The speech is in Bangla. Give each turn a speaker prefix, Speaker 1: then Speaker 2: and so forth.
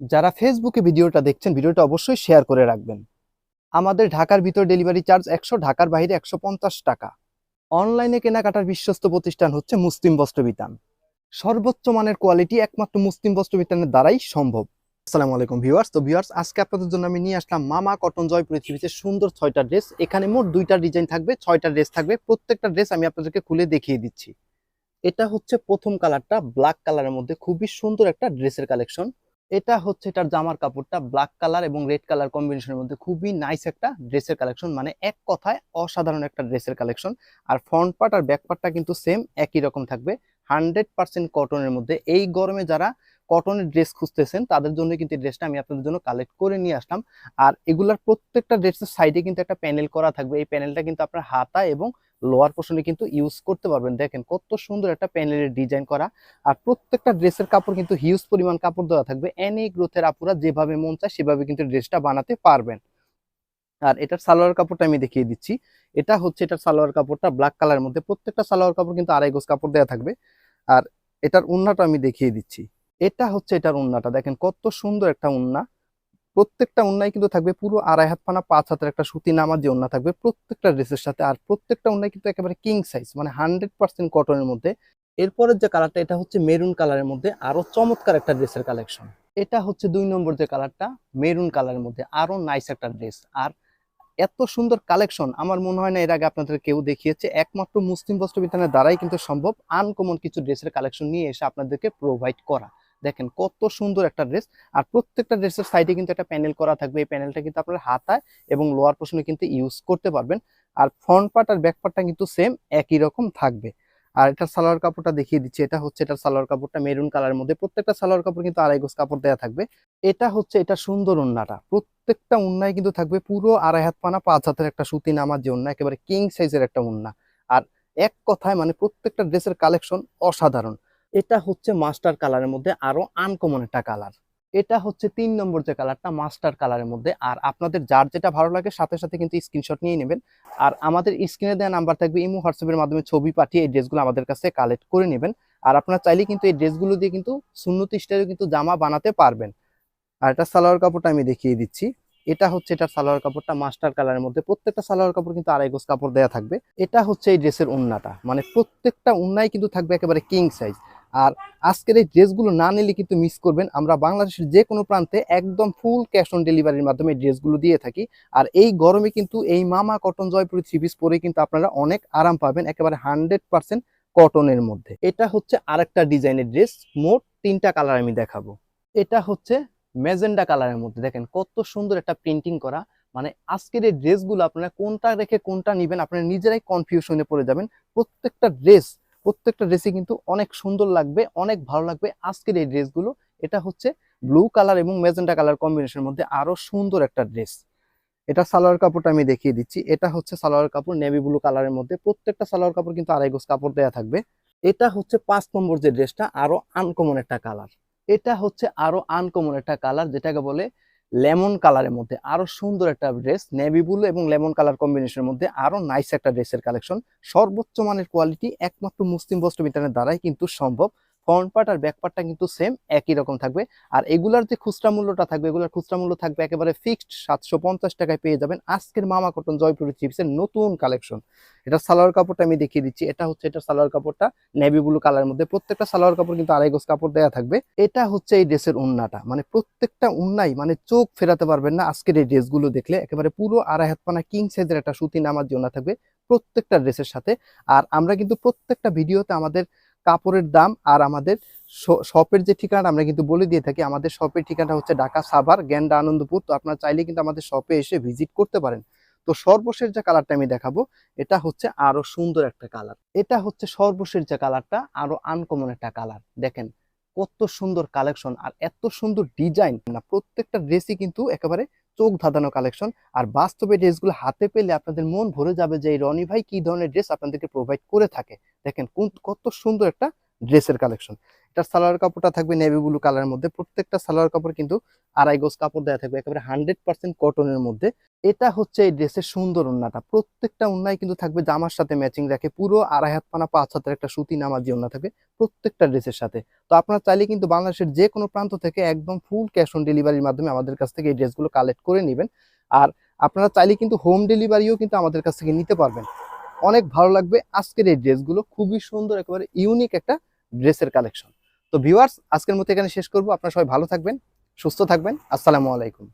Speaker 1: যারা ফেসবুকে ভিডিওটা দেখছেন, ভিডিওটা অবশ্যই শেয়ার করে রাখবেন। আমাদের ঢাকার ভিতর ডেলিভারি চার্জ একশো, ঢাকার বাইরে একশো পঞ্চাশ টাকা। অনলাইনে কেনাকাটার বিশ্বস্ত প্রতিষ্ঠান হচ্ছে মুসলিম বস্ত্রবিতান সর্বোচ্চ মানের কোয়ালিটি একমাত্র মুসলিম বস্ত্রবিতানের দ্বারাই সম্ভব। আসসালামু আলাইকুম ভিউয়ার্স তো ভিউয়ার্স আজকে আপনাদের জন্য আমি নিয়ে আসলাম মামা কটন জয় পৃথিবীতে সুন্দর ছয়টা ড্রেস এখানে মোট দুইটা ডিজাইন থাকবে, ছয়টা ড্রেস থাকবে। প্রত্যেকটা ড্রেস আমি আপনাদেরকে খুলে দেখিয়ে দিচ্ছি। এটা হচ্ছে প্রথম কালারটা ব্ল্যাক কালারের মধ্যে খুবই সুন্দর একটা ড্রেসের কালেকশন এটা হচ্ছে এটার জামার কাপড়টা ব্ল্যাক কালার এবং রেড কালার কম্বিনেশনের মধ্যে খুবই নাইস একটা ড্রেসের কালেকশন মানে এক কথায় অসাধারণ একটা ড্রেসের কালেকশন আর ফ্রন্ট পার্ট আর ব্যাক পার্টটা কিন্তু সেম একই রকম থাকবে। হান্ড্রেড পার্সেন্ট কটনের মধ্যে। এই গরমে যারা কটনের ড্রেস খুঁজতেছেন, তাদের জন্য কিন্তু ড্রেসটা আমি আপনাদের জন্য কালেক্ট করে নিয়ে আসলাম। আর এগুলার প্রত্যেকটা ড্রেসের সাইডে কিন্তু একটা প্যানেল করা থাকবে। এই প্যানেলটা কিন্তু আপনার হাতা এবং লোয়ার পোর্শনে কিন্তু ইউজ করতে পারবেন। দেখেন কত সুন্দর একটা প্যানেলের ডিজাইন করা। আর প্রত্যেকটা ড্রেসের কাপড় কিন্তু হিউজ পরিমাণ কাপড় দেওয়া থাকবে। এনি গ্রোথের আপুরা যেভাবে মন চায়, সেভাবে কিন্তু ড্রেসটা বানাতে পারবেন। আর এটার সালোয়ার কাপড়টা আমি দেখিয়ে দিচ্ছি। এটা হচ্ছে এটার সালোয়ার কাপড়টা ব্ল্যাক কালারের মধ্যে। প্রত্যেকটা সালোয়ার কাপড় কিন্তু আড়াই গোজ কাপড় দেওয়া থাকবে। আর এটার উন্নাটা আমি দেখিয়ে দিচ্ছি। এটা হচ্ছে এটার উন্নাটা। দেখেন কত সুন্দর একটা উন্না। প্রত্যেকটা উন্নায় কিন্তু থাকবে পুরো আড়াই হাত পানা, পাঁচ হাতের একটা সুতি নামার যে উন্না থাকবে প্রত্যেকটা ড্রেসের সাথে। আর প্রত্যেকটা উন্নায় কিন্তু একেবারে কিং সাইজ মানে হান্ড্রেড পার্সেন্ট কটনের মধ্যে। এরপরের যে কালারটা এটা হচ্ছে মেরুন কালারের মধ্যে। আরও চমৎকার একটা ড্রেসের কালেকশন এটা হচ্ছে দুই নম্বর যে কালারটা মেরুন কালারের মধ্যে। আরও নাইস একটা ড্রেস আর এত সুন্দর কালেকশন আমার মনে হয় না এর আগে আপনাদের কেউ দেখিয়েছে। একমাত্র মুসলিম বস্ত্র বিতানের দ্বারাই কিন্তু সম্ভব আনকমন কিছু ড্রেসের কালেকশন নিয়ে এসে আপনাদেরকে প্রোভাইড করা। দেখেন কত সুন্দর একটা ড্রেস আর প্রত্যেকটা ড্রেসের সাইডে কিন্তু একটা প্যানেল করা থাকবে। এই প্যানেলটা কিন্তু আপনার হাতায় এবং লোয়ার পোর্শনে কিন্তু ইউজ করতে পারবেন। আর ফ্রন্ট পার্ট আর ব্যাক পার্টটা কিন্তু সেম একই রকম থাকবে। আর এটা সালোয়ার কাপড়টা দেখিয়ে দিচ্ছি। এটা হচ্ছে এটার সালোয়ার কাপড়টা মেরুন কালারের মধ্যে। প্রত্যেকটা সালোয়ার কাপড় কিন্তু আড়াই গোজ কাপড় দেওয়া থাকবে। এটা হচ্ছে এটা সুন্দর উন্নাটা প্রত্যেকটা উন্নায় কিন্তু থাকবে পুরো আড়াই হাত পানা, পাঁচ হাতের একটা সুতি নামার যে উন্না একেবারে কিং সাইজের একটা উন্না আর এক কথায় মানে প্রত্যেকটা ড্রেসের কালেকশন অসাধারণ। এটা হচ্ছে মাস্টার কালারের মধ্যে আরও আনকমন একটা কালার এটা হচ্ছে তিন নম্বর যে কালারটা মাস্টার কালারের মধ্যে। আর আপনাদের যার যেটা ভালো লাগে, সাথে সাথে কিন্তু স্ক্রিনশট নিয়ে নেবেন। আর আমাদের স্ক্রিনে দেওয়া নাম্বার থাকবে ইমো হোয়াটসঅ্যাপের মাধ্যমে ছবি পাঠিয়ে এই ড্রেসগুলো আমাদের কাছে কালেক্ট করে নেবেন। আর আপনারা চাইলে কিন্তু এই ড্রেসগুলো দিয়ে কিন্তু সুন্নতি স্টাইলে কিন্তু জামা বানাতে পারবেন। আর এটা সালোয়ার কাপড়টা আমি দেখিয়ে দিচ্ছি। এটা হচ্ছে এটা সালোয়ার কাপড়টা মাস্টার কালারের মধ্যে। প্রত্যেকটা সালোয়ার কাপড় কিন্তু আড়াই গোজ কাপড় দেওয়া থাকবে। এটা হচ্ছে এই ড্রেসের উন্নাটা মানে প্রত্যেকটা উন্নায় কিন্তু থাকবে একেবারে কিং সাইজ আর আজকের এই ড্রেসগুলো না নিলে কিন্তু মিস করবেন। আমরা বাংলাদেশের যে কোনো প্রান্তে একদম ফুল ক্যাশ অন ডেলিভারির মাধ্যমে ড্রেসগুলো দিয়ে থাকি। আর এই গরমে কিন্তু এই মামা কটন জয়পুরি থ্রি পিস পরে কিন্তু আপনারা অনেক আরাম পাবেন, একেবারে হান্ড্রেড পার্সেন্ট কটনের মধ্যে। এটা হচ্ছে আরেকটা ডিজাইনের ড্রেস মোট তিনটা কালার আমি দেখাবো। এটা হচ্ছে মেজেন্ডা কালারের মধ্যে। দেখেন কত সুন্দর একটা প্রিন্টিং করা। মানে আজকের এই ড্রেসগুলো আপনারা কোনটা রেখে কোনটা নেবেন, আপনারা নিজেরাই কনফিউশনে পড়ে যাবেন। প্রত্যেকটা ড্রেস প্রত্যেকটা ড্রেসই কিন্তু অনেক সুন্দর লাগবে, অনেক ভালো লাগবে। আজকের এই ড্রেসগুলো এটা হচ্ছে ব্লু কালার এবং মেজেন্টা কালার কম্বিনেশনের মধ্যে আরও সুন্দর একটা ড্রেস এটা সালোয়ার কাপড়টা আমি দেখিয়ে দিচ্ছি। এটা হচ্ছে সালোয়ার কাপড় নেভি ব্লু কালারের মধ্যে প্রত্যেকটা সালোয়ার কাপড় কিন্তু আড়াই গোজ কাপড় দেওয়া থাকবে। এটা হচ্ছে পাঁচ নম্বর যে ড্রেসটা আরও আনকমন একটা কালার এটা হচ্ছে আরও আনকমন একটা কালার যেটাকে বলে লেমন কালারের মধ্যে আরও সুন্দর একটা ড্রেস নেভি ব্লু এবং লেমন কালার কম্বিনেশনের মধ্যে আরও নাইস একটা ড্রেসের কালেকশন সর্বোচ্চ মানের কোয়ালিটি একমাত্র মুসলিম বস্ত্র বিতানের দ্বারাই কিন্তু সম্ভব। ফ্রন্ট পার্ট আর ব্যাক পার্টটা কিন্তু সেম একই রকম থাকবে। আর এগুলার যে খুচরা মূল্যটা থাকবে, এগুলার খুচরা মূল্য থাকবে একেবারে ফিক্সড সাতশো পঞ্চাশ টাকায় পেয়ে যাবেন আজকের মামা কটন জয়পুরি চিপসের নতুন কালেকশন এটা সালোয়ার কাপড়টা আমি দেখিয়ে দিচ্ছি। এটা হচ্ছে, এটা সালোয়ার কাপড়টা নেভি ব্লু কালার মধ্যে। প্রত্যেকটা সালোয়ার কাপড় কিন্তু আড়াই গোজ কাপড় দেওয়া থাকবে। এটা হচ্ছে এই ড্রেসের উন্নাটা। মানে প্রত্যেকটা উন্নাই মানে চোখ ফেরাতে পারবেন না আজকের এই ড্রেসগুলো দেখলে। একেবারে পুরো আড়াই হাত পানা কিং সাইজের একটা সুতি নামার জন্য থাকবে প্রত্যেকটা ড্রেসের সাথে। আর আমরা কিন্তু প্রত্যেকটা ভিডিওতে আমাদের কাপড়ের দাম আর আমাদের শপের যে ঠিকানা আমরা কিন্তু বলে দিয়ে থাকি, আমাদের শপের ঠিকানা হচ্ছে ঢাকা সাভার, গ্যান্ডা আনন্দপুর। তো আপনারা চাইলে কিন্তু আমাদের শপে এসে ভিজিট করতে পারেন। তো সর্বশেষ যে কালারটা আমি দেখাবো, এটা হচ্ছে আরও সুন্দর একটা কালার। এটা হচ্ছে সর্বশেষ যে কালারটা, আরও আনকমন একটা কালার। দেখেন, কত সুন্দর কালেকশন আর এত সুন্দর ডিজাইন না, প্রত্যেকটা ড্রেসই কিন্তু একেবারে চোখ ধাঁধানো কালেকশন আর বাস্তবে ড্রেসগুলো হাতে পেলে আপনাদের মন ভরে যাবে যে, এই রনি ভাই কি ধরনের ড্রেস আপনাদেরকে প্রোভাইড করে থাকে। দেখেন কোন, কত সুন্দর একটা ড্রেসের কালেকশন এটার সালোয়ার কাপড়টা থাকবে নেভি ব্লু কালারের মধ্যে। প্রত্যেকটা সালোয়ার কাপড় কিন্তু আড়াই গোজ কাপড় দেওয়া থাকবে, একেবারে হান্ড্রেড পার্সেন্ট কটনের মধ্যে। এটা হচ্ছে এই ড্রেসের সুন্দর উন্নাটা। প্রত্যেকটা উন্নায় কিন্তু থাকবে জামার সাথে ম্যাচিং রাখে, পুরো আড়াই হাত পানা, পাঁচ হাতের একটা সুতি নামাজি উন্না থাকবে প্রত্যেকটা ড্রেসের সাথে। তো আপনারা চাইলে কিন্তু বাংলাদেশের যে কোনো প্রান্ত থেকে একদম ফুল ক্যাশ অন ডেলিভারির মাধ্যমে আমাদের কাছ থেকে এই ড্রেসগুলো কালেক্ট করে নেবেন। আর আপনারা চাইলে কিন্তু হোম ডেলিভারিও কিন্তু আমাদের কাছ থেকে নিতে পারবেন। অনেক ভালো লাগবে আজকের এই ড্রেসগুলো খুবই সুন্দর, একেবারে ইউনিক একটা ড্রেসের কালেকশন তো ভিউয়ার্স আজকের মতো এখানে শেষ করব। আপনারা সবাই ভালো থাকবেন, সুস্থ থাকবেন। আসসালামু আলাইকুম।